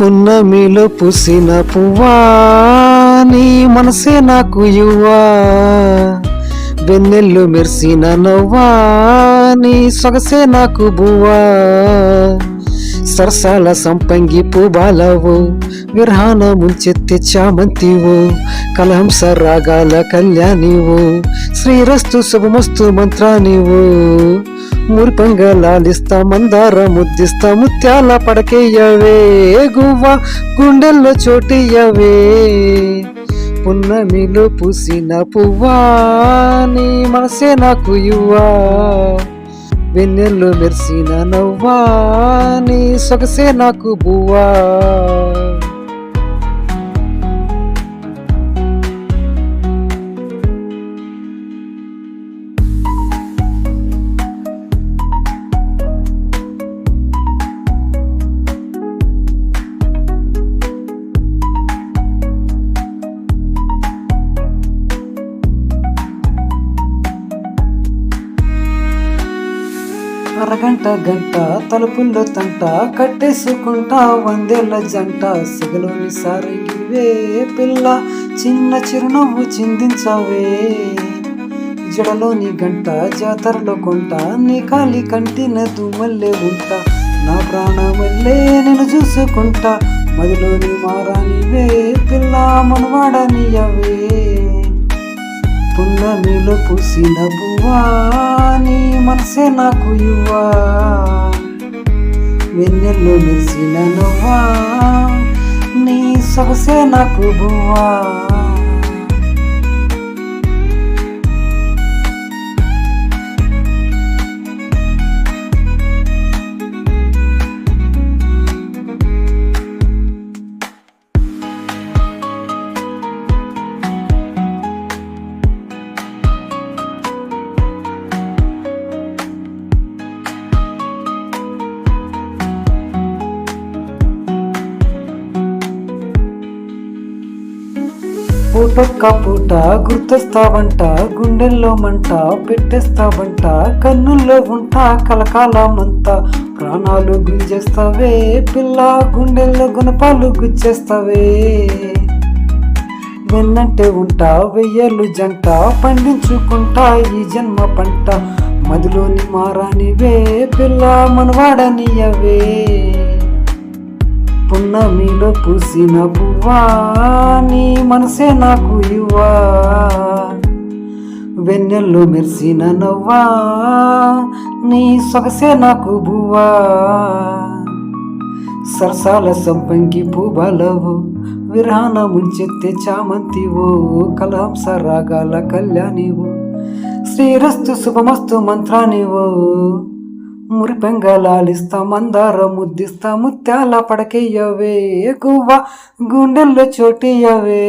పున్నమిలో పుసిన పువ్వా నీ మనసే నాకు యువా వెన్నెల్లు మెరిసిన నవ్వా నీ సొగసే నాకు బువ్వా. సరసాల సంపంగి పూబాలవు విరహాన ముంచెత్తి చామంతివు కలహంస రాగాల కళ్యాణివు శ్రీరస్తు శుభమస్తు మంత్రానివు. మూర్ఖంగా లాలిస్తా మందార ముద్దిస్తా ముత్యాల పడకేయవే గువ్వ గుండెల్లో చోటియవే. పున్నమిలో పూసిన పువ్వా నీ మనసే నాకు యువా వెన్నెల్లో మెరిసిన నవ్వా నీ సొగసే నాకు బువ్వా. అరగంట గంట తలుపుల్లో తంట కట్టేసుకుంటా వందేళ్ళ జంట. సిగలోని సారంగివే పిల్ల చిన్న చిరునవ్వు చిందించావే. జడలోని గంట జాతరలో కొంట నీ కాలి కంటిన దుమ్మల్లే ఉంటా. నా ప్రాణమల్లే నేను చూసుకుంటా మదిలోని మారానివే పిల్ల మనవాడనియవే. పున్నమిలో పూసిన పువ్వా నీ మనసే నాకు ఇవ్వా. వెన్నెల్లో మెరిసిన నువ్వా నీ సొగసే నాకు బువ్వా. పూట పూట గుర్తొస్తావంట గుండెల్లో మంట పెట్టేస్తావంట కన్నుల్లో ఉంటా కలకాలమంతా. ప్రాణాలు గుంజేస్తావే పిల్ల గుండెల్లో గుణపాలు గుచ్చేస్తావే. వెన్నంటే ఉంటా వెయ్యలు జంట పండించుకుంటా ఈ జన్మ పంట. మదిలోని మారానివే పిల్ల మనవాడనియవే. పున్నమిలో పూసిన పువ్వా నీ మనసే నాకు ఇవ్వా. వెన్నెల్లో మెరిసిన నవ్వా నీ సొగసే నాకు బువ్వా. సరసాల సంపంగి పూబలవు విరాన ముంచెత్తే చామంతివో కలహంస రాగాల కళ్యాణివో. శ్రీరస్తు శుభమస్తు మంత్రానివో. మురిపెంగా లాలిస్తా మందార ముద్దిస్తా ముత్యాల పడకేయవే గువ్వ గుండెల్లో చోటియవే.